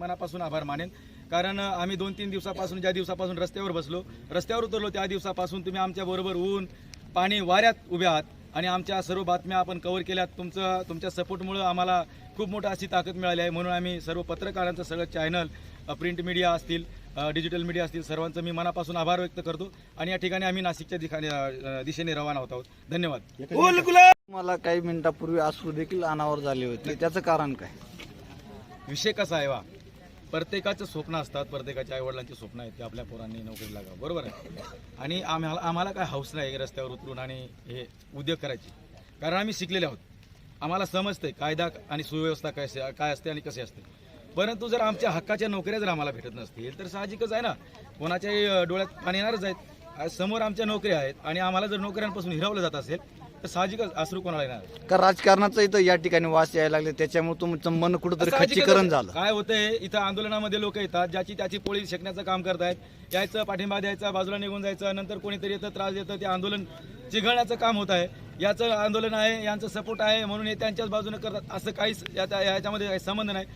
मनापासून आभार मानेन. कारण आम्ही दोन तीन दिवसापासून ज्या दिवसापासून रस्त्यावर बसलो रस्त्यावर उतरलो त्या दिवसापासून तुम्ही आमच्याबरोबर ऊन पाणी वाऱ्यात उभे आहात आणि आमच्या सर्व बातम्या आपण कव्हर केल्यात. तुमचं तुमच्या सपोर्टमुळं आम्हाला खूप मोठं अशी ताकद मिळाली आहे. म्हणून आम्ही सर्व पत्रकारांचं सगळं चॅनल प्रिंट मीडिया असतील डिजिटल मीडिया असतील सर्वांचं मी मनापासून आभार व्यक्त करतो. आणि या ठिकाणी आम्ही नाशिकच्या अ, दिशेने रवाना होत आहोत. धन्यवाद. मला काही मिनिटापूर्वी अश्रू देखील अनावर झाले होते. त्याचं कारण काय? विषय कसा आहे वा? प्रत्येकाचं स्वप्न असतात प्रत्येकाच्या आईवडिलांची स्वप्न आहेत की आपल्या पोरांनी नोकरी लागावं. बरोबर आहे? आणि आम्हाला आम्हाला काय हौस नाही रस्त्यावर उतरून आणि हे उद्योग करायची. कारण आम्ही शिकलेले आहोत. आम्हाला समजते कायदा आणि सुव्यवस्था काय काय असते आणि कसे असते. परंतु जर आमच्या हक्काच्या नोकऱ्या जर आम्हाला भेटत नसतील तर साहजिकच आहे ना? कोणाच्याही डोळ्यात पाणी येणारच आहेत समोर आमच्या नोकऱ्या आहेत आणि आम्हाला जर नोकऱ्यांपासून हिरावलं जात असेल तर साहजिकच अश्रू कोणाला येणार? का राजकारणाचं इथं या ठिकाणी वास यायला लागले त्याच्यामुळे तुमचं मन कुठंतरी साहजिकच खच्चीकरण झालं. काय होतंय? इथं आंदोलनामध्ये लोक येतात ज्याची त्याची पोळी शेकण्याचं काम करतायत. यायचं पाठिंबा द्यायचा बाजूला निघून जायचं नंतर कोणीतरी येतं त्रास देतं ते आंदोलन चिघळण्याचं काम होत आहे. याचं आंदोलन आहे यांचं सपोर्ट आहे म्हणून हे त्यांच्याच बाजूने करतात. असं काहीच याचा- याच्यामध्ये काही संबंध नाही.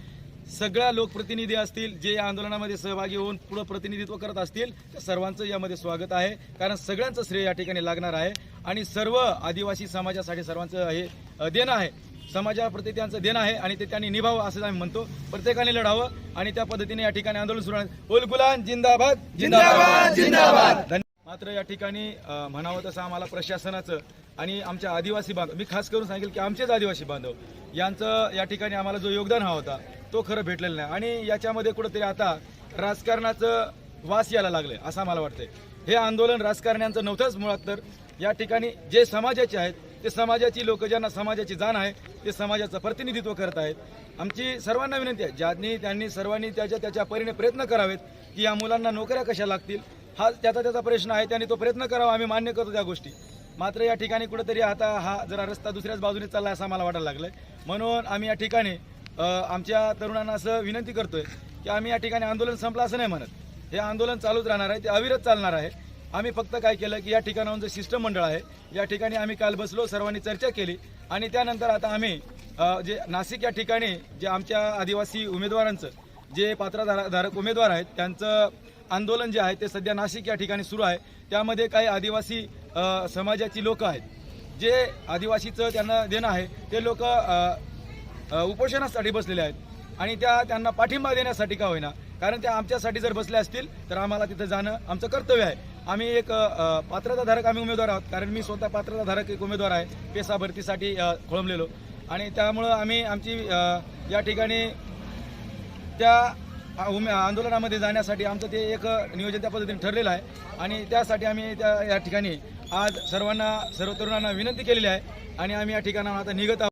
सगळ्या लोकप्रतिनिधी असतील जे या आंदोलनामध्ये सहभागी होऊन पुढं प्रतिनिधित्व करत असतील त्या सर्वांचं यामध्ये स्वागत आहे. कारण सगळ्यांचं श्रेय या ठिकाणी लागणार आहे. आणि सर्व आदिवासी समाजासाठी सर्वांचं हे देणं आहे. समाजाप्रती त्यांचं देणं आहे आणि ते त्यांनी निभावं असं आम्ही म्हणतो. प्रत्येकाने लढावं आणि त्या पद्धतीने या ठिकाणी आंदोलन सुरू आहे. उल गुलाम जिंदाबाद जिंदाबाद. जिंदाबाद मात्र या ठिकाणी म्हणावं तसं आम्हाला प्रशासनाचं आणि आमच्या आदिवासी बांधव मी खास करून सांगेल की आमचेच आदिवासी बांधव यांचं या ठिकाणी आम्हाला जो योगदान हा होता तो खरं भेटलेला नाही. आणि याच्यामध्ये कुठंतरी आता राजकारणाचं वास यायला लागलं असं मला वाटतंय. हे आंदोलन राजकारण्यांचं नव्हतंच मुळात तर या ठिकाणी जे समाजाचे आहेत ते समाजाची लोक ज्यांना समाजाची जाण आहे ते समाजाचं प्रतिनिधित्व करत आहेत. आमची सर्वांना विनंती आहे ज्यांनी त्यांनी सर्वांनी त्याच्या त्याच्या परीने प्रयत्न करावेत की या मुलांना नोकऱ्या कशा लागतील हा त्याचा त्याचा प्रश्न आहे त्यांनी तो प्रयत्न करावा आम्ही मान्य करतो त्या गोष्टी. मात्र या ठिकाणी कुठेतरी आता हा जरा रस्ता दुसऱ्याच बाजूने चालला असं मला वाटायला लागलं म्हणून आम्ही या ठिकाणी आमच्या तरुणांना असं विनंती करतोय की आम्ही या ठिकाणी आंदोलन संपलं असं नाही म्हणत. हे आंदोलन चालूच राहणार आहे ते अविरत चालणार आहे. आम्ही फक्त काय केलं की या ठिकाणाहून जे शिष्टमंडळ आहे या ठिकाणी आम्ही काल बसलो सर्वांनी चर्चा केली आणि त्यानंतर आता आम्ही जे नाशिक या ठिकाणी जे आमच्या आदिवासी उमेदवारांचं जे पात्रधारक धारक उमेदवार आहेत त्यांचं आंदोलन जे आहे ते सध्या नाशिक या ठिकाणी सुरू आहे. त्यामध्ये काही आदिवासी समाजाची लोक आहेत. जे आदिवासीचं त्यांना देणं आहे ते लोक उपोषणासाठी बसलेले आहेत. आणि त्या त्यांना पाठिंबा देण्यासाठी का होईना? कारण त्या आमच्यासाठी जर बसल्या असतील तर आम्हाला तिथं जाणं आमचं कर्तव्य आहे. आम्ही एक पात्रताधारक आम्ही उमेदवार आहोत. कारण मी स्वतः पात्रताधारक एक उमेदवार आहे पेसा भरतीसाठी खोळंबलेलो. आणि त्यामुळं आम्ही आमची या ठिकाणी त्या उमे आंदोलनामध्ये जाण्यासाठी आमचं ते एक नियोजन त्या पद्धतीने ठरलेलं आहे. आणि त्यासाठी आम्ही त्या या ठिकाणी आज सर्वांना सर्व तरुणांना विनंती केलेली आहे. आणि आम्ही या ठिकाणावर आता निघत आहोत.